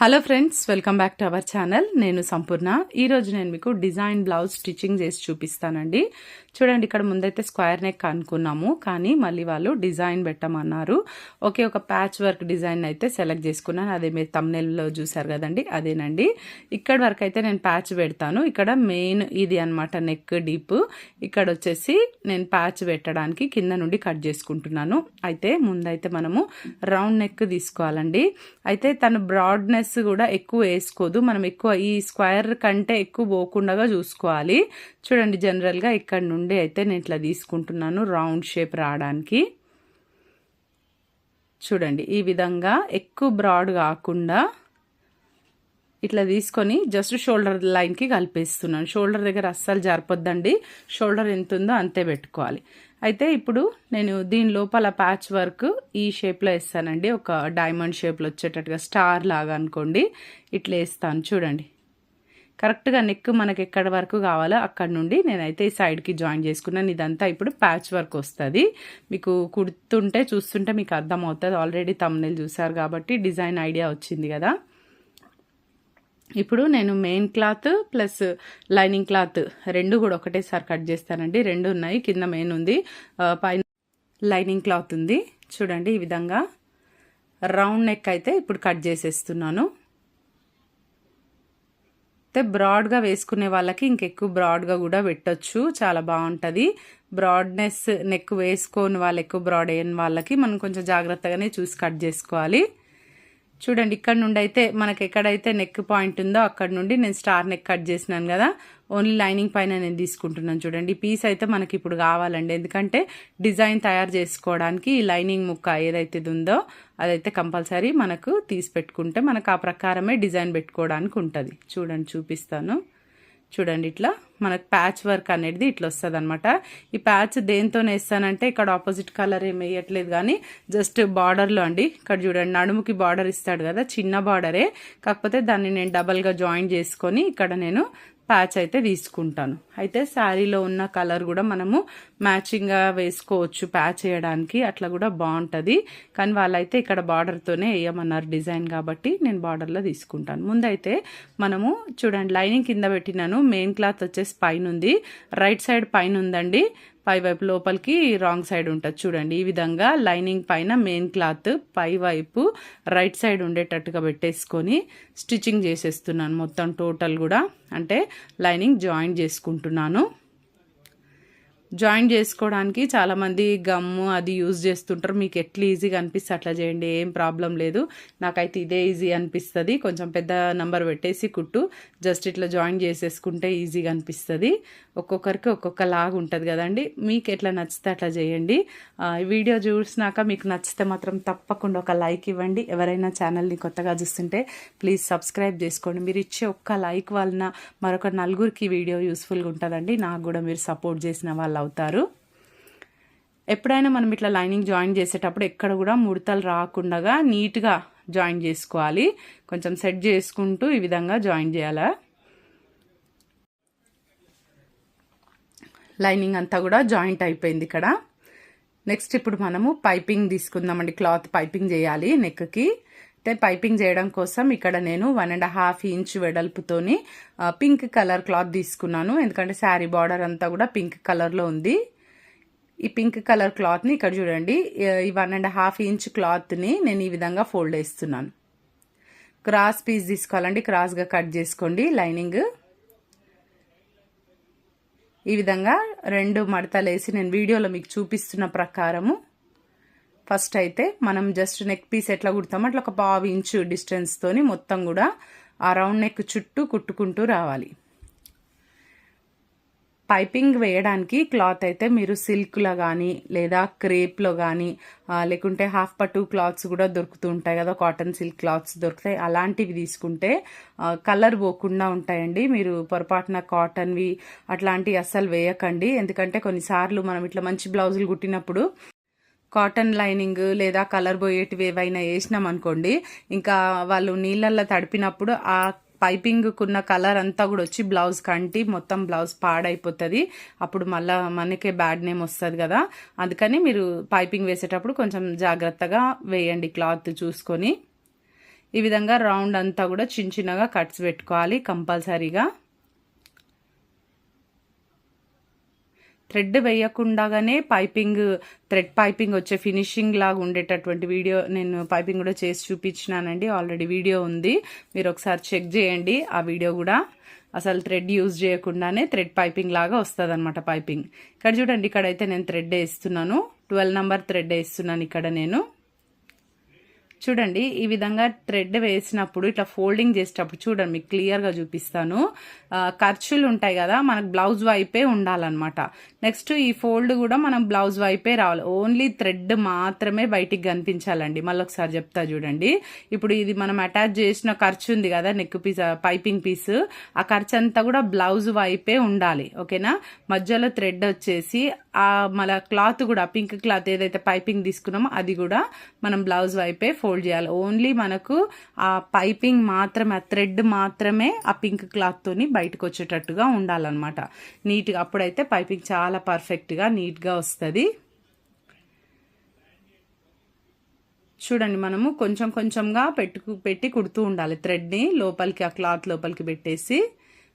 Hello friends welcome back to our channel నేను సంపూర్ణ. ఈరోజు నేను మీకు డిజైన్ బ్లౌజ్ స్టిచ్చింగ్ చేసి చూపిస్తానండి. చూడండి ఇక్కడ ముందైతే స్క్వేర్ నెక్ అనుకున్నాము కానీ మళ్ళీ వాళ్ళు డిజైన్ పెట్టమన్నారు. ఓకే ఒక ప్యాచ్ వర్క్ డిజైన్ అయితే సెలెక్ట్ చేసుకున్నాను. అదే మీరు తమ్నెల్లో చూసారు కదండి అదేనండి. ఇక్కడ వరకు అయితే నేను ప్యాచ్ పెడతాను. ఇక్కడ మెయిన్ ఇది అనమాట నెక్ డీప్. ఇక్కడ వచ్చేసి నేను ప్యాచ్ పెట్టడానికి కింద నుండి కట్ చేసుకుంటున్నాను. అయితే ముందైతే మనము రౌండ్ నెక్ తీసుకోవాలండి. అయితే తను బ్రాడ్నెస్ కూడా ఎక్కువ వేసుకోదు. మనం ఎక్కువ ఈ స్క్వేర్ కంటే ఎక్కువ పోకుండా చూసుకోవాలి. చూడండి జనరల్గా ఇక్కడ నుండి అయితే నేను ఇట్లా తీసుకుంటున్నాను రౌండ్ షేప్ రావడానికి. చూడండి ఈ విధంగా ఎక్కువ బ్రాడ్ కాకుండా ఇట్లా తీసుకొని జస్ట్ షోల్డర్ లైన్కి కలిపేస్తున్నాను. షోల్డర్ దగ్గర అస్సలు జరపొద్దండి. షోల్డర్ ఎంత ఉందో అంతే పెట్టుకోవాలి. అయితే ఇప్పుడు నేను దీని లోపల ప్యాచ్ వర్క్ ఈ షేప్లో వేస్తానండి. ఒక డైమండ్ షేప్లో వచ్చేటట్టుగా స్టార్ లాగా అనుకోండి. ఇట్లా వేస్తాను చూడండి. కరెక్ట్గా నెక్ మనకి ఎక్కడ వరకు కావాలో అక్కడ నుండి నేనైతే ఈ సైడ్కి జాయిన్ చేసుకున్నాను. ఇదంతా ఇప్పుడు ప్యాచ్ వర్క్ వస్తుంది. మీకు కుడుతుంటే చూస్తుంటే మీకు అర్థమవుతుంది. ఆల్రెడీ తమ్నెల్ చూసారు కాబట్టి డిజైన్ ఐడియా వచ్చింది కదా. ఇప్పుడు నేను main cloth plus lining cloth రెండు కూడా ఒకటేసారి కట్ చేస్తానండి. రెండు ఉన్నాయి కింద మెయిన్ ఉంది. పైన లైనింగ్ క్లాత్ ఉంది. చూడండి ఈ విధంగా రౌండ్ నెక్ అయితే ఇప్పుడు కట్ చేసేస్తున్నాను. అయితే బ్రాడ్గా వేసుకునే వాళ్ళకి ఇంకెక్కువ బ్రాడ్గా కూడా పెట్టచ్చు. చాలా బాగుంటుంది. బ్రాడ్నెస్ నెక్ వేసుకోని వాళ్ళు ఎక్కువ బ్రాడ్ అయిన వాళ్ళకి మనం కొంచెం జాగ్రత్తగానే చూసి కట్ చేసుకోవాలి. చూడండి ఇక్కడ నుండి అయితే మనకి ఎక్కడైతే నెక్ పాయింట్ ఉందో అక్కడ నుండి నేను స్టార్ నెక్ కట్ చేసినాను కదా. ఓన్లీ లైనింగ్ పైన నేను తీసుకుంటున్నాను చూడండి. ఈ పీస్ అయితే మనకి ఇప్పుడు కావాలండి. ఎందుకంటే డిజైన్ తయారు చేసుకోవడానికి ఈ లైనింగ్ ముక్క ఏదైతే ఉందో అదైతే కంపల్సరీ మనకు తీసి పెట్టుకుంటే మనకు ఆ ప్రకారమే డిజైన్ పెట్టుకోవడానికి ఉంటుంది. చూడండి చూపిస్తాను. చూడండి ఇట్లా. మనకు ప్యాచ్ వర్క్ అనేది ఇట్లా వస్తుంది అనమాట ఈ ప్యాచ్ దేంతో వేస్తానంటే ఇక్కడ ఆపోజిట్ కలర్ ఏం వేయట్లేదు కానీ జస్ట్ బార్డర్లో అండి. ఇక్కడ చూడండి నడుముకి బార్డర్ ఇస్తాడు కదా చిన్న బార్డరే. కాకపోతే దాన్ని నేను డబల్గా జాయిన్ చేసుకొని ఇక్కడ నేను ప్యాచ్ అయితే తీసుకుంటాను. అయితే శారీలో ఉన్న కలర్ కూడా మనము మ్యాచింగ్గా వేసుకోవచ్చు ప్యాచ్ వేయడానికి అట్లా కూడా బాగుంటుంది. కానీ వాళ్ళైతే ఇక్కడ బార్డర్తోనే వేయమన్నారు డిజైన్ కాబట్టి నేను బార్డర్లో తీసుకుంటాను. ముందైతే మనము చూడండి లైనింగ్ కింద పెట్టినాను. మెయిన్ క్లాత్ వచ్చేసి పైన ఉంది రైట్ సైడ్ పైన ఉందండి పై వైపు లోపలికి రాంగ్ సైడ్ ఉంటుంది చూడండి. ఈ విధంగా లైనింగ్ పైన మెయిన్ క్లాత్ పై వైపు రైట్ సైడ్ ఉండేటట్టుగా పెట్టేసుకొని స్టిచ్చింగ్ చేసేస్తున్నాను మొత్తం టోటల్ కూడా. అంటే లైనింగ్ జాయిన్ చేసుకుంటున్నాను. జాయిన్ చేసుకోవడానికి చాలామంది గమ్ము అది యూజ్ చేస్తుంటారు. మీకు ఎట్లా ఈజీగా అనిపిస్తే అట్లా చేయండి ఏం ప్రాబ్లం లేదు. నాకైతే ఇదే ఈజీ అనిపిస్తుంది. కొంచెం పెద్ద నెంబర్ పెట్టేసి కుట్టు. జస్ట్ ఇట్లా జాయిన్ చేసేసుకుంటే ఈజీగా అనిపిస్తుంది. ఒక్కొక్కరికి ఒక్కొక్క లాగా ఉంటుంది కదండి. మీకు ఎట్లా నచ్చితే అట్లా చేయండి. వీడియో చూసినాక మీకు నచ్చితే మాత్రం తప్పకుండా ఒక లైక్ ఇవ్వండి. ఎవరైనా ఛానల్ని కొత్తగా చూస్తుంటే ప్లీజ్ సబ్స్క్రైబ్ చేసుకోండి. మీరు ఇచ్చే ఒక్క లైక్ వలన మరొక నలుగురికి వీడియో యూస్ఫుల్గా ఉంటుందండి. నాకు కూడా మీరు సపోర్ట్ చేసిన వాళ్ళు అవుతారు. ఎప్పుడైనా మనం ఇట్లా లైనింగ్ జాయిన్ చేసేటప్పుడు ఎక్కడ కూడా ముడతలు రాకుండా నీట్గా జాయిన్ చేసుకోవాలి. కొంచెం సెట్ చేసుకుంటూ ఈ విధంగా జాయిన్ చేయాలా? లైనింగ్ అంతా కూడా జాయింట్ అయిపోయింది ఇక్కడ. నెక్స్ట్ ఇప్పుడు మనము పైపింగ్ తీసుకుందామండి. క్లాత్ పైపింగ్ చేయాలి నెక్కి. అయితే పైపింగ్ చేయడం కోసం ఇక్కడ నేను వన్ అండ్ హాఫ్ ఇంచ్ వెడల్పుతోని పింక్ కలర్ క్లాత్ తీసుకున్నాను. ఎందుకంటే శారీ బార్డర్ అంతా కూడా పింక్ కలర్లో ఉంది. ఈ పింక్ కలర్ క్లాత్ని ఇక్కడ చూడండి. ఈ వన్ అండ్ హాఫ్ ఇంచ్ క్లాత్ని నేను ఈ విధంగా ఫోల్డ్ చేస్తున్నాను. క్రాస్ పీస్ తీసుకోవాలండి. క్రాస్గా కట్ చేసుకోండి. లైనింగ్. ఈ విధంగా రెండు మడతలు వేసి నేను వీడియోలో మీకు చూపిస్తున్న ప్రకారము. ఫస్ట్ అయితే మనం జస్ట్ నెక్ పీస్ ఎట్లా కుడతామో అట్లా ఒక పావు ఇంచు డిస్టెన్స్తో మొత్తం కూడా ఆ రౌండ్ నెక్ చుట్టూ కుట్టుకుంటూ రావాలి. పైపింగ్ వేయడానికి క్లాత్ అయితే మీరు సిల్క్లో కానీ లేదా క్రేప్లో కానీ లేకుంటే హాఫ్ పట్టు క్లాత్స్ కూడా దొరుకుతూ ఉంటాయి కదా కాటన్ సిల్క్ క్లాత్స్ దొరుకుతాయి. అలాంటివి తీసుకుంటే కలర్ పోకుండా ఉంటాయండి. మీరు పొరపాటున కాటన్వి అట్లాంటివి అస్సలు వేయకండి. ఎందుకంటే కొన్నిసార్లు మనం ఇట్లా మంచి బ్లౌజులు కుట్టినప్పుడు కాటన్ లైనింగ్ లేదా కలర్ పోయేటివి ఏవైనా వేసినాం అనుకోండి ఇంకా వాళ్ళు నీళ్ళల్లో తడిపినప్పుడు ఆ పైపింగ్కున్న కలర్ అంతా కూడా వచ్చి బ్లౌజ్ కంటి మొత్తం బ్లౌజ్ పాడైపోతుంది. అప్పుడు మళ్ళీ మనకే బ్యాడ్ నేమ్ వస్తుంది కదా. అందుకని మీరు పైపింగ్ వేసేటప్పుడు కొంచెం జాగ్రత్తగా వేయండి క్లాత్ చూసుకొని. ఈ విధంగా రౌండ్ అంతా కూడా చిన్న చిన్నగా కట్స్ పెట్టుకోవాలి కంపల్సరీగా. థ్రెడ్ వేయకుండానే పైపింగ్ థ్రెడ్ పైపింగ్ వచ్చే ఫినిషింగ్ లాగా ఉండేటటువంటి వీడియో నేను పైపింగ్ కూడా చేసి చూపించినానండి. ఆల్రెడీ వీడియో ఉంది. మీరు ఒకసారి చెక్ చేయండి. ఆ వీడియో కూడా అసలు థ్రెడ్ యూజ్ చేయకుండానే థ్రెడ్ పైపింగ్ లాగా వస్తుంది అనమాట పైపింగ్. ఇక్కడ చూడండి ఇక్కడైతే నేను థ్రెడ్ వేస్తున్నాను. ట్వెల్వ్ నెంబర్ థ్రెడ్ వేస్తున్నాను ఇక్కడ నేను. చూడండి ఈ విధంగా థ్రెడ్ వేసినప్పుడు ఇట్లా ఫోల్డింగ్ చేసేటప్పుడు చూడండి మీకు క్లియర్గా చూపిస్తాను. ఖర్చులు ఉంటాయి కదా మనకు బ్లౌజ్ వైపే ఉండాలన్నమాట. నెక్స్ట్ ఈ ఫోల్డ్ కూడా మనం బ్లౌజ్ వైపే రావాలి. ఓన్లీ థ్రెడ్ మాత్రమే బయటికి కనిపించాలండి. మళ్ళీ ఒకసారి చెప్తా చూడండి. ఇప్పుడు ఇది మనం అటాచ్ చేసిన ఖర్చు ఉంది కదా నెక్ పీస్ పైపింగ్ పీస్ ఆ ఖర్చు అంతా కూడా బ్లౌజ్ వైపే ఉండాలి ఓకేనా మధ్యలో థ్రెడ్ వచ్చేసి ఆ మన క్లాత్ కూడా పింక్ క్లాత్ ఏదైతే పైపింగ్ తీసుకున్నామో అది కూడా మనం బ్లౌజ్ వైపే ఫోల్డ్ చేయాలి. ఓన్లీ మనకు ఆ పైపింగ్ మాత్రమే ఆ థ్రెడ్ మాత్రమే ఆ పింక్ క్లాత్తోని బయటకు వచ్చేటట్టుగా ఉండాలన్నమాట. నీట్గా అప్పుడైతే పైపింగ్ చాలా పర్ఫెక్ట్గా నీట్గా వస్తుంది. చూడండి మనము కొంచెం కొంచెంగా పెట్టుకు పెట్టి కుడుతూ ఉండాలి థ్రెడ్ని లోపలికి ఆ క్లాత్ లోపలికి పెట్టేసి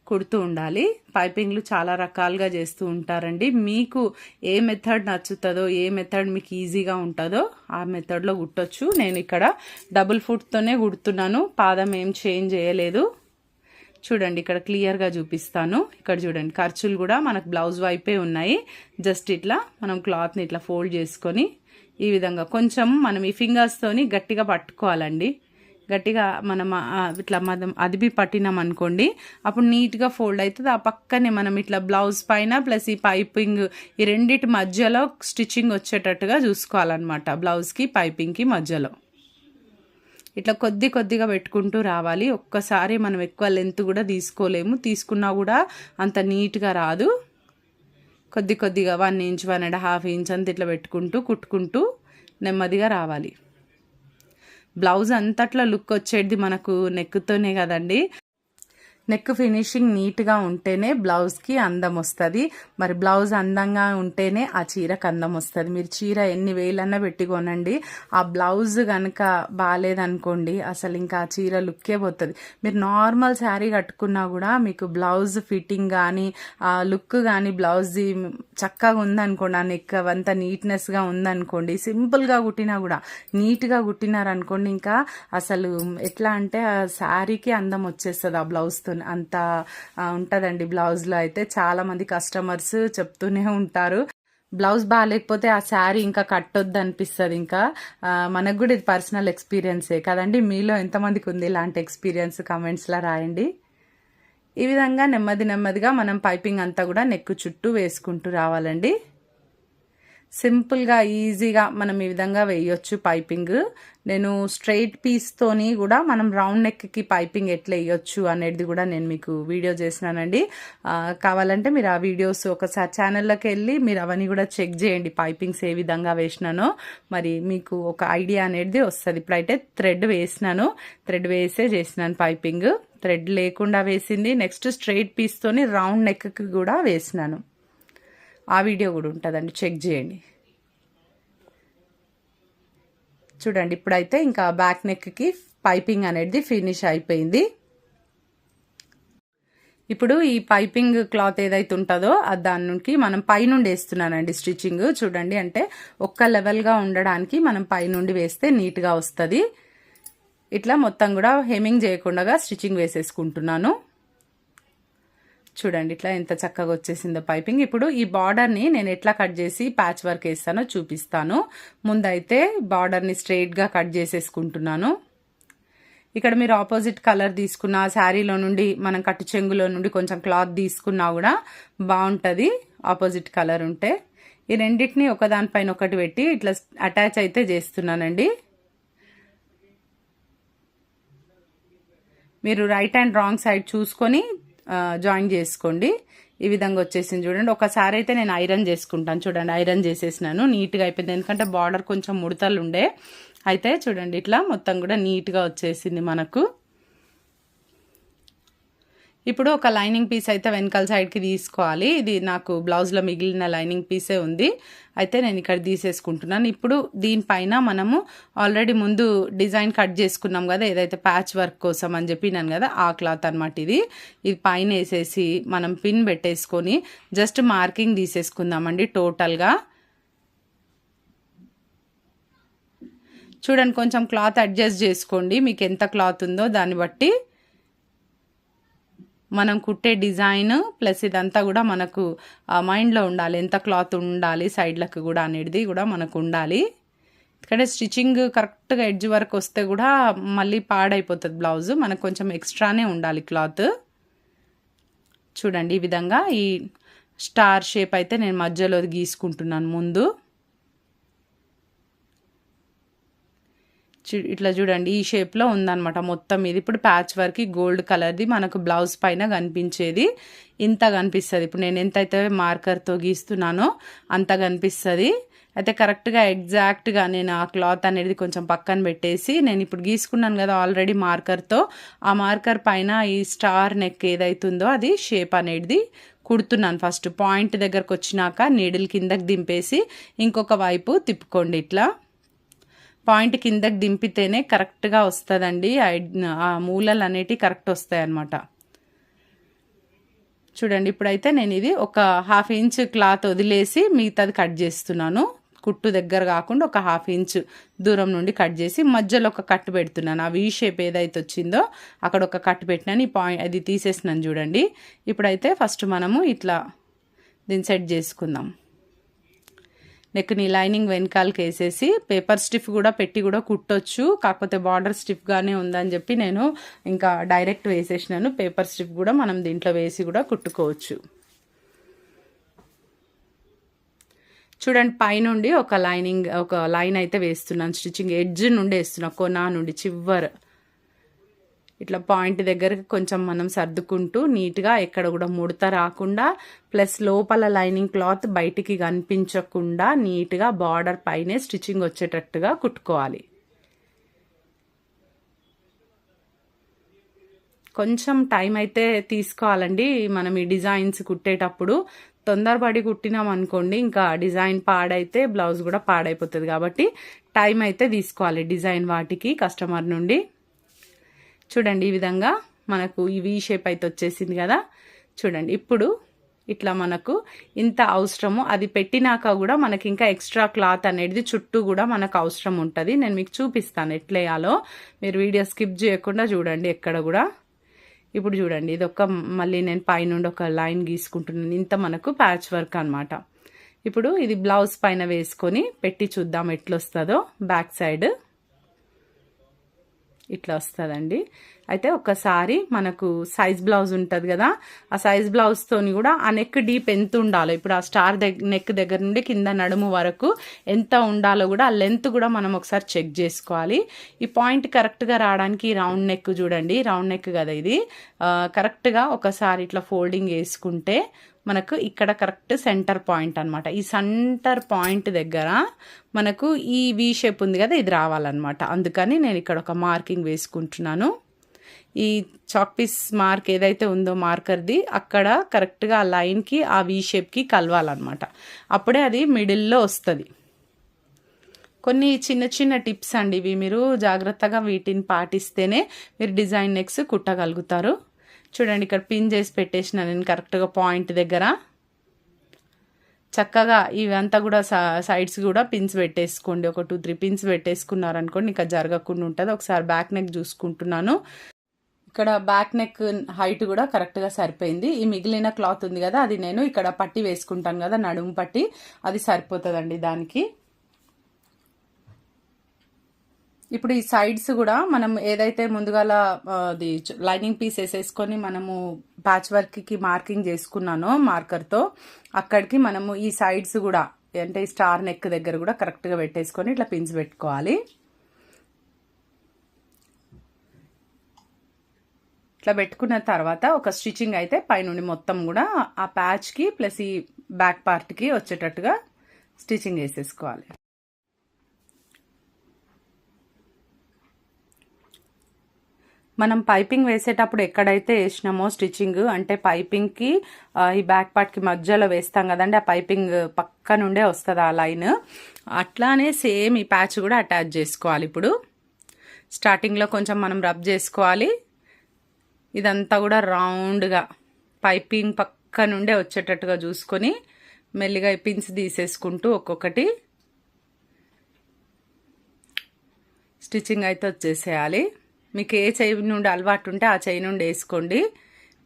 కుడుతూ ఉండాలి. పైపింగ్లు చాలా రకాలుగా చేస్తూ ఉంటారండి. మీకు ఏ మెథడ్ నచ్చుతుందో ఏ మెథడ్ మీకు ఈజీగా ఉంటుందో ఆ మెథడ్లో కుట్టొచ్చు. నేను ఇక్కడ డబుల్ ఫుట్తోనే కుడుతున్నాను. పాదం ఏం చేంజ్ చేయలేదు. చూడండి ఇక్కడ క్లియర్గా చూపిస్తాను. ఇక్కడ చూడండి ఖర్చులు కూడా మనకు బ్లౌజ్ వైపే ఉన్నాయి. జస్ట్ ఇట్లా మనం క్లాత్ని ఇట్లా ఫోల్డ్ చేసుకొని ఈ విధంగా కొంచెం మనం ఈ ఫింగర్స్తోని గట్టిగా పట్టుకోవాలండి. గట్టిగా మనం ఇట్లా మనం అదిపి పట్టినాం అనుకోండి అప్పుడు నీట్గా ఫోల్డ్ అవుతుంది ఆ పక్కనే మనం ఇట్లా బ్లౌజ్ పైన ప్లస్ ఈ పైపింగ్ ఈ రెండిటి మధ్యలో స్టిచ్చింగ్ వచ్చేటట్టుగా చూసుకోవాలన్నమాట బ్లౌజ్కి పైపింగ్కి మధ్యలో. ఇట్లా కొద్ది కొద్దిగా పెట్టుకుంటూ రావాలి. ఒక్కసారి మనం ఎక్కువ లెంత్ కూడా తీసుకోలేము. తీసుకున్నా కూడా అంత నీట్గా రాదు. కొద్ది కొద్దిగా one inch one and half inch అంత ఇట్లా పెట్టుకుంటూ కుట్టుకుంటూ నెమ్మదిగా రావాలి. బ్లౌజ్ అంతట్లో లుక్ వచ్చేది మనకు నెక్కుతోనే కదండి. నెక్ ఫినిషింగ్ నీట్గా ఉంటేనే బ్లౌజ్కి అందం వస్తుంది. మరి బ్లౌజ్ అందంగా ఉంటేనే ఆ చీరకు అందం వస్తుంది. మీరు చీర ఎన్ని వేలన్నా పెట్టి కొనండి. ఆ బ్లౌజ్ కనుక బాగాలేదనుకోండి అసలు ఇంకా ఆ చీర లుక్కే పోతుంది. మీరు నార్మల్ శారీ కట్టుకున్నా కూడా మీకు బ్లౌజ్ ఫిట్టింగ్ కానీ ఆ లుక్ కానీ బ్లౌజ్ చక్కగా ఉందనుకోండి ఆ నెక్ అంతా నీట్నెస్గా ఉందనుకోండి సింపుల్గా కుట్టినా కూడా నీట్గా కుట్టినారనుకోండి ఇంకా అసలు ఎట్లా అంటే ఆ శారీకి అందం వచ్చేస్తుంది ఆ బ్లౌజ్తో. అంత ఉంటుందండి బ్లౌజ్లో అయితే చాలామంది కస్టమర్స్ చెప్తూనే ఉంటారు. బ్లౌజ్ బాగాలేకపోతే ఆ శారీ ఇంకా కట్టొద్దు అనిపిస్తుంది ఇంకా మనకు కూడా ఇది పర్సనల్ ఎక్స్పీరియన్సే కదండి. మీలో ఎంతమందికి ఉంది ఇలాంటి ఎక్స్పీరియన్స్ కమెంట్స్లో రాయండి. ఈ విధంగా నెమ్మది నెమ్మదిగా మనం పైపింగ్ అంతా కూడా నెక్కు చుట్టూ వేసుకుంటూ రావాలండి. సింపుల్గా ఈజీగా మనం ఈ విధంగా వేయొచ్చు పైపింగ్. నేను స్ట్రైట్ పీస్తోని కూడా మనం రౌండ్ నెక్కి పైపింగ్ ఎట్లా వేయొచ్చు అనేది కూడా నేను మీకు వీడియో చేసినానండి. కావాలంటే మీరు ఆ వీడియోస్ ఒకసారి ఛానల్లోకి వెళ్ళి మీరు అవన్నీ కూడా చెక్ చేయండి పైపింగ్స్ ఏ విధంగా వేసినానో. మరి మీకు ఒక ఐడియా అనేది వస్తుంది. ఇప్పుడైతే థ్రెడ్ వేసినాను. థ్రెడ్ వేసే చేసినాను పైపింగ్. థ్రెడ్ లేకుండా వేసింది. నెక్స్ట్ స్ట్రైట్ పీస్తోని రౌండ్ నెక్కి కూడా వేసినాను. ఆ వీడియో కూడా ఉంటుందండి. చెక్ చేయండి. చూడండి ఇప్పుడైతే ఇంకా బ్యాక్ నెక్కి పైపింగ్ అనేది ఫినిష్ అయిపోయింది. ఇప్పుడు ఈ పైపింగ్ క్లాత్ ఏదైతే ఉంటుందో దాని మనం పైనుండి వేస్తున్నానండి స్టిచ్చింగ్. చూడండి అంటే ఒక్క లెవెల్గా ఉండడానికి మనం పైనుండి వేస్తే నీట్గా వస్తుంది. ఇట్లా మొత్తం కూడా హెమింగ్ చేయకుండా స్టిచ్చింగ్ వేసేసుకుంటున్నాను. చూడండి ఇట్లా ఎంత చక్కగా వచ్చేసిందో పైపింగ్. ఇప్పుడు ఈ బార్డర్ని నేను ఎట్లా కట్ చేసి ప్యాచ్ వర్క్ వేస్తానో చూపిస్తాను. ముందైతే బార్డర్ని స్ట్రెయిట్గా కట్ చేసేసుకుంటున్నాను. ఇక్కడ మీరు ఆపోజిట్ కలర్ తీసుకున్న శారీలో నుండి మనం కట్టు చెంగులో నుండి కొంచెం క్లాత్ తీసుకున్నా కూడా బాగుంటుంది. ఆపోజిట్ కలర్ ఉంటే ఈ రెండింటిని ఒకదానిపైన ఒకటి పెట్టి ఇట్లా అటాచ్ అయితే చేస్తున్నానండి. మీరు రైట్ అండ్ రాంగ్ సైడ్ చూసుకొని జాయిన్ చేసుకోండి. ఈ విధంగా వచ్చేసింది చూడండి. ఒకసారి అయితే నేను ఐరన్ చేసుకుంటాను. చూడండి ఐరన్ చేసేసినాను. నీట్గా అయిపోయింది. ఎందుకంటే బార్డర్ కొంచెం ముడతలు ఉండే అయితే చూడండి ఇట్లా మొత్తం కూడా నీట్గా వచ్చేసింది మనకు. ఇప్పుడు ఒక లైనింగ్ పీస్ అయితే వెనకాల సైడ్కి తీసుకోవాలి. ఇది నాకు బ్లౌజ్లో మిగిలిన లైనింగ్ పీసే ఉంది. అయితే నేను ఇక్కడ తీసేసుకుంటున్నాను. ఇప్పుడు దీనిపైన మనము ఆల్రెడీ ముందు డిజైన్ కట్ చేసుకున్నాం కదా ఏదైతే ప్యాచ్ వర్క్ కోసం అని చెప్పినాను కదా ఆ క్లాత్ అనమాట ఇది. ఇది పైన వేసేసి మనం పిన్ పెట్టేసుకొని జస్ట్ మార్కింగ్ తీసేసుకుందామండి టోటల్గా చూడండి కొంచెం క్లాత్ అడ్జస్ట్ చేసుకోండి. మీకు ఎంత క్లాత్ ఉందో దాన్ని బట్టి మనం కుట్టే డిజైన్ ప్లస్ ఇదంతా కూడా మనకు మైండ్లో ఉండాలి. ఎంత క్లాత్ ఉండాలి సైడ్లకు కూడా అనేది కూడా మనకు ఉండాలి. ఇక్కడ స్టిచ్చింగ్ కరెక్ట్గా ఎడ్జ్ వరకు వస్తే కూడా మళ్ళీ పాడైపోతుంది బ్లౌజ్. మనకు కొంచెం ఎక్స్ట్రానే ఉండాలి క్లాత్. చూడండి ఈ విధంగా ఈ స్టార్ షేప్ అయితే నేను మధ్యలో గీసుకుంటున్నాను ముందు. ఇట్లా చూడండి ఈ షేప్లో ఉందనమాట మొత్తం ఇది. ఇప్పుడు ప్యాచ్ వర్క్ గోల్డ్ కలర్ది మనకు బ్లౌజ్ పైన కనిపించేది. ఇంత కనిపిస్తుంది. ఇప్పుడు నేను ఎంతైతే మార్కర్తో గీస్తున్నానో అంత కనిపిస్తుంది. అయితే కరెక్ట్గా ఎగ్జాక్ట్గా నేను ఆ క్లాత్ అనేది కొంచెం పక్కన పెట్టేసి నేను ఇప్పుడు గీసుకున్నాను కదా ఆల్రెడీ మార్కర్తో ఆ మార్కర్ పైన ఈ స్టార్ నెక్ ఏదైతుందో అది షేప్ అనేది కుడుతున్నాను ఫస్ట్. పాయింట్ దగ్గరకు వచ్చినాక నీడిల్ కిందకి దింపేసి ఇంకొక వైపు తిప్పుకోండి ఇట్లా. పాయింట్ కిందకి దింపితేనే కరెక్ట్గా వస్తుందండి. ఆ మూలలు అనేటివి కరెక్ట్ వస్తాయి అన్నమాట చూడండి ఇప్పుడైతే నేను ఇది ఒక హాఫ్ ఇంచ్ క్లాత్ వదిలేసి మిగతాది కట్ చేస్తున్నాను. కుట్టు దగ్గర కాకుండా ఒక హాఫ్ ఇంచ్ దూరం నుండి కట్ చేసి మధ్యలో ఒక కట్ పెడుతున్నాను. ఆ వీ షేప్ ఏదైతే వచ్చిందో అక్కడ ఒక కట్ పెట్టినాను. ఈ పాయింట్ అది తీసేసినాను చూడండి. ఇప్పుడైతే ఫస్ట్ మనము ఇట్లా దీన్ని సెట్ చేసుకుందాం. నెక్ని లైనింగ్ వెనకాలకి వేసేసి పేపర్ స్టిఫ్ కూడా పెట్టి కూడా కుట్టొచ్చు. కాకపోతే బార్డర్ స్టిఫ్గానే ఉందని చెప్పి నేను ఇంకా డైరెక్ట్ వేసేసినాను. పేపర్ స్టిఫ్ కూడా మనం దీంట్లో వేసి కూడా కుట్టుకోవచ్చు. చూడండి పైనుండి ఒక లైనింగ్ ఒక లైన్ అయితే వేస్తున్నాను. స్టిచ్చింగ్ ఎడ్జ్ నుండి వేస్తున్నా కొనా నుండి చివర్. ఇట్లా పాయింట్ దగ్గర కొంచెం మనం సర్దుకుంటూ నీట్గా ఎక్కడ కూడా ముడత రాకుండా ప్లస్ లోపల లైనింగ్ క్లాత్ బయటికి కనిపించకుండా నీట్గా బార్డర్ పైనే స్టిచ్చింగ్ వచ్చేటట్టుగా కుట్టుకోవాలి. కొంచెం టైం అయితే తీసుకోవాలండి. మనం ఈ డిజైన్స్ కుట్టేటప్పుడు తొందరపడి కుట్టినాం అనుకోండి ఇంకా డిజైన్ పాడైతే బ్లౌజ్ కూడా పాడైపోతుంది కాబట్టి టైం అయితే తీసుకోవాలి డిజైన్ వాటికి కస్టమర్ నుండి. చూడండి ఈ విధంగా మనకు ఈ వీ షేప్ అయితే వచ్చేసింది కదా. చూడండి ఇప్పుడు ఇట్లా మనకు ఇంత అవసరము. అది పెట్టినాక కూడా మనకి ఇంకా ఎక్స్ట్రా క్లాత్ అనేది చుట్టూ కూడా మనకు అవసరం ఉంటుంది. నేను మీకు చూపిస్తాను ఎట్లేయాలో మీరు వీడియో స్కిప్ చేయకుండా చూడండి ఎక్కడ కూడా. ఇప్పుడు చూడండి ఇది ఒక మళ్ళీ నేను పైనుండి ఒక లైన్ గీసుకుంటున్నాను. ఇంత మనకు ప్యాచ్ వర్క్ అనమాట ఇప్పుడు ఇది బ్లౌజ్ పైన వేసుకొని పెట్టి చూద్దాం ఎట్లొస్తుందో. బ్యాక్ సైడ్ ఇట్లా వస్తుందండి. అయితే ఒకసారి మనకు సైజ్ బ్లౌజ్ ఉంటుంది కదా ఆ సైజ్ బ్లౌజ్తోని కూడా ఆ నెక్ డీప్ ఎంత ఉండాలో ఇప్పుడు ఆ స్టార్ దగ్గర నెక్ దగ్గర నుండి కింద నడుము వరకు ఎంత ఉండాలో కూడా ఆ లెంత్ కూడా మనం ఒకసారి చెక్ చేసుకోవాలి. ఈ పాయింట్ కరెక్ట్గా రావడానికి రౌండ్ నెక్ చూడండి రౌండ్ నెక్ కదా ఇది. కరెక్ట్గా ఒకసారి ఇట్లా ఫోల్డింగ్ వేసుకుంటే మనకు ఇక్కడ కరెక్ట్ సెంటర్ పాయింట్ అనమాట ఈ సెంటర్ పాయింట్ దగ్గర మనకు ఈ వీ షేప్ ఉంది కదా ఇది రావాలన్నమాట. అందుకని నేను ఇక్కడ ఒక మార్కింగ్ వేసుకుంటున్నాను. ఈ చాక్ పీస్ మార్క్ ఏదైతే ఉందో మార్కర్ది అక్కడ కరెక్ట్గా ఆ లైన్కి ఆ వీ షేప్కి కలవాలన్నమాట. అప్పుడే అది మిడిల్లో వస్తుంది. కొన్ని చిన్న చిన్న టిప్స్ అండి ఇవి. మీరు జాగ్రత్తగా వీటిని పాటిస్తేనే మీరు డిజైన్ నెక్స్ కుట్టగలుగుతారు. చూడండి ఇక్కడ పిన్ చేసి పెట్టేసిన నేను కరెక్ట్గా పాయింట్ దగ్గర. చక్కగా ఇవంతా కూడా సైడ్స్ కూడా పిన్స్ పెట్టేసుకోండి. ఒక టూ త్రీ పిన్స్ పెట్టేసుకున్నారనుకోండి ఇంకా జరగకుండా ఉంటుంది. ఒకసారి బ్యాక్ నెక్ చూసుకుంటున్నాను. ఇక్కడ బ్యాక్ నెక్ హైట్ కూడా కరెక్ట్గా సరిపోయింది. ఈ మిగిలిన క్లాత్ ఉంది కదా అది నేను ఇక్కడ పట్టి వేసుకుంటాను కదా నడుము పట్టి అది సరిపోతుందండి దానికి. ఇప్పుడు ఈ సైడ్స్ కూడా మనం ఏదైతే ముందుగాల అది లైనింగ్ పీస్ వేసేసుకొని మనము ప్యాచ్ వర్క్కి మార్కింగ్ చేసుకున్నానో మార్కర్తో అక్కడికి మనము ఈ సైడ్స్ కూడా అంటే స్టార్ నెక్ దగ్గర కూడా కరెక్ట్గా పెట్టేసుకొని ఇట్లా పిన్స్ పెట్టుకోవాలి. ఇట్లా పెట్టుకున్న తర్వాత ఒక స్టిచ్చింగ్ అయితే పైనుండి మొత్తం కూడా ఆ ప్యాచ్కి ప్లస్ ఈ బ్యాక్ పార్ట్కి వచ్చేటట్టుగా స్టిచ్చింగ్ వేసేసుకోవాలి. మనం పైపింగ్ వేసేటప్పుడు ఎక్కడైతే వేసినామో స్టిచ్చింగ్ అంటే పైపింగ్కి ఈ బ్యాక్ పార్ట్కి మధ్యలో వేస్తాం కదండి ఆ పైపింగ్ పక్క నుండే వస్తుంది ఆ లైన్. అట్లానే సేమ్ ఈ ప్యాచ్ కూడా అటాచ్ చేసుకోవాలి ఇప్పుడు. స్టార్టింగ్లో కొంచెం మనం రబ్ చేసుకోవాలి. ఇదంతా కూడా రౌండ్గా పైపింగ్ పక్క నుండే వచ్చేటట్టుగా చూసుకొని మెల్లిగా ఈ పిన్స్ తీసేసుకుంటూ ఒక్కొక్కటి స్టిచ్చింగ్ అయితే వచ్చేసేయాలి. మీకు ఏ చెయ్యి నుండి అలవాటు ఉంటే ఆ చెయ్యి నుండి వేసుకోండి.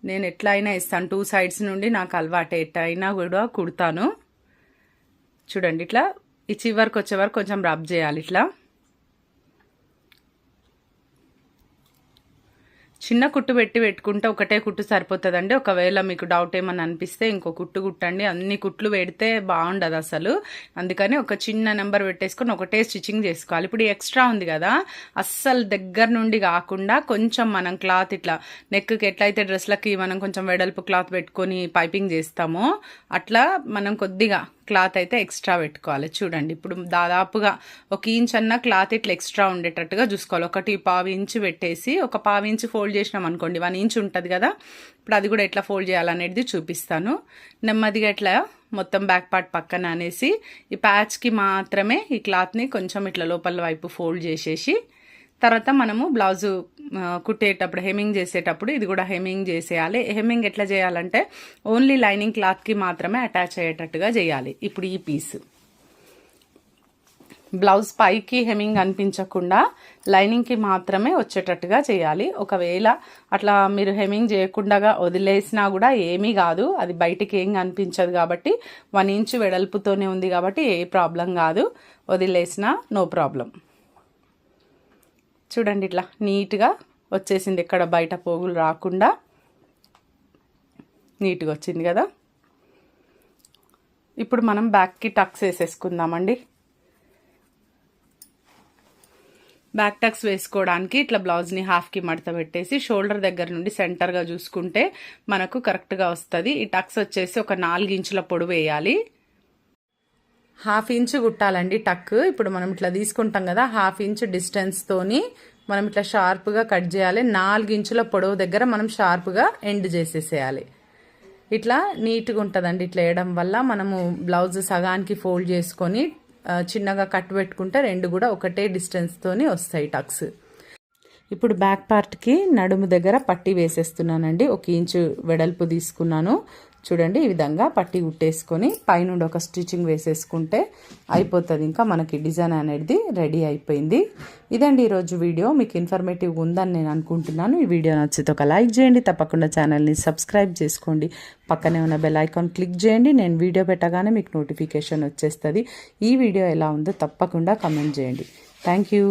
నేను ఎట్లా అయినా ఇస్తాను టూ సైడ్స్ నుండి నాకు అలవాటు. ఎట్టయినా కూడా కుడతాను. చూడండి ఇట్లా. ఈ చివరికి వచ్చే వరకు కొంచెం రబ్ చేయాలి ఇట్లా. చిన్న కుట్టు పెట్టి పెట్టుకుంటే ఒకటే కుట్టు సరిపోతుందండి. ఒకవేళ మీకు డౌట్ ఏమని అనిపిస్తే ఇంకో కుట్టు కుట్టండి. అన్ని కుట్లు పెడితే బాగుండదు అసలు. అందుకని ఒక చిన్న నెంబర్ పెట్టేసుకొని ఒకటే స్టిచ్చింగ్ చేసుకోవాలి. ఇప్పుడు ఎక్స్ట్రా ఉంది కదా అస్సలు దగ్గర నుండి కాకుండా కొంచెం మనం క్లాత్ ఇట్లా నెక్కి ఎట్లయితే డ్రెస్లకి మనం కొంచెం వెడల్పు క్లాత్ పెట్టుకొని పైపింగ్ చేస్తామో అట్లా మనం కొద్దిగా క్లాత్ అయితే ఎక్స్ట్రా పెట్టుకోవాలి. చూడండి ఇప్పుడు దాదాపుగా ఒక ఇంచ్ అన్న క్లాత్ ఇట్లా ఎక్స్ట్రా ఉండేటట్టుగా చూసుకోవాలి. ఒకటి పావు ఇంచు పెట్టేసి ఒక పావు ఇంచు ఫోల్డ్ చేసినాం అనుకోండి వన్ ఇంచ్ ఉంటుంది కదా? ఇప్పుడు అది కూడా ఎట్లా ఫోల్డ్ చేయాలనేది చూపిస్తాను. నెమ్మదిగా ఇట్లా మొత్తం బ్యాక్ పార్ట్ పక్కన అనేసి ఈ ప్యాచ్కి మాత్రమే ఈ క్లాత్ని కొంచెం ఇట్లా లోపల వైపు ఫోల్డ్ చేసేసి తర్వాత మనము బ్లౌజు కుట్టేటప్పుడు హెమ్మింగ్ చేసేటప్పుడు ఇది కూడా హెమ్మింగ్ చేసేయాలి. హెమ్మింగ్ ఎట్లా చేయాలంటే ఓన్లీ లైనింగ్ క్లాత్కి మాత్రమే అటాచ్ అయ్యేటట్టుగా చేయాలి. ఇప్పుడు ఈ పీస్. బ్లౌజ్ పైకి హెమ్మింగ్ అనిపించకుండా లైనింగ్కి మాత్రమే వచ్చేటట్టుగా చేయాలి. ఒకవేళ అట్లా మీరు హెమ్మింగ్ చేయకుండా వదిలేసినా కూడా ఏమీ కాదు. అది బయటికి ఏం కనిపించదు కాబట్టి వన్ ఇంచ్ వెడల్పుతోనే ఉంది కాబట్టి ఏ ప్రాబ్లం కాదు. వదిలేసినా నో ప్రాబ్లం. చూడండి ఇట్లా నీట్గా వచ్చేసింది ఎక్కడ బయట పోగులు రాకుండా నీట్గా వచ్చింది కదా. ఇప్పుడు మనం బ్యాక్కి టక్స్ వేసేసుకుందామండి. బ్యాక్ టక్స్ వేసుకోవడానికి ఇట్లా బ్లౌజ్ని హాఫ్కి మడత పెట్టేసి షోల్డర్ దగ్గర నుండి సెంటర్గా చూసుకుంటే మనకు కరెక్ట్గా వస్తుంది. ఈ టక్స్ వచ్చేసి ఒక నాలుగు ఇంచుల పొడవు వేయాలి. హాఫ్ ఇంచ్ కుట్టాలండి టక్. ఇప్పుడు మనం ఇట్లా తీసుకుంటాం కదా హాఫ్ ఇంచ్ డిస్టెన్స్తోని మనం ఇట్లా షార్ప్గా కట్ చేయాలి. నాలుగు ఇంచుల పొడవు దగ్గర మనం షార్ప్గా ఎండ్ చేసేసేయాలి. ఇట్లా నీట్గా ఉంటుందండి ఇట్లా వేయడం వల్ల మనము బ్లౌజ్ సగానికి ఫోల్డ్ చేసుకొని చిన్నగా కట్ పెట్టుకుంటే రెండు కూడా ఒకటే డిస్టెన్స్తోని వస్తాయి టక్స్. ఇప్పుడు బ్యాక్ పార్ట్కి నడుము దగ్గర పట్టి వేసేస్తున్నానండి ఒక ఇంచు వెడల్పు తీసుకున్నాను. చూడండి ఈ విధంగా పట్టి కుట్టేసుకొని పైనుండి ఒక స్టిచ్చింగ్ వేసేసుకుంటే అయిపోతుంది. ఇంకా మనకి డిజైన్ అనేది రెడీ అయిపోయింది. ఇదండి ఈరోజు వీడియో. మీకు ఇన్ఫర్మేటివ్ ఉందని నేను అనుకుంటున్నాను. ఈ వీడియో నచ్చితే ఒక లైక్ చేయండి. తప్పకుండా ఛానల్ని సబ్స్క్రైబ్ చేసుకోండి. పక్కనే ఉన్న బెల్ ఐకాన్ క్లిక్ చేయండి. నేను వీడియో పెట్టగానే మీకు నోటిఫికేషన్ వచ్చేస్తుంది. ఈ వీడియో ఎలా ఉందో తప్పకుండా కమెంట్ చేయండి. Thank you.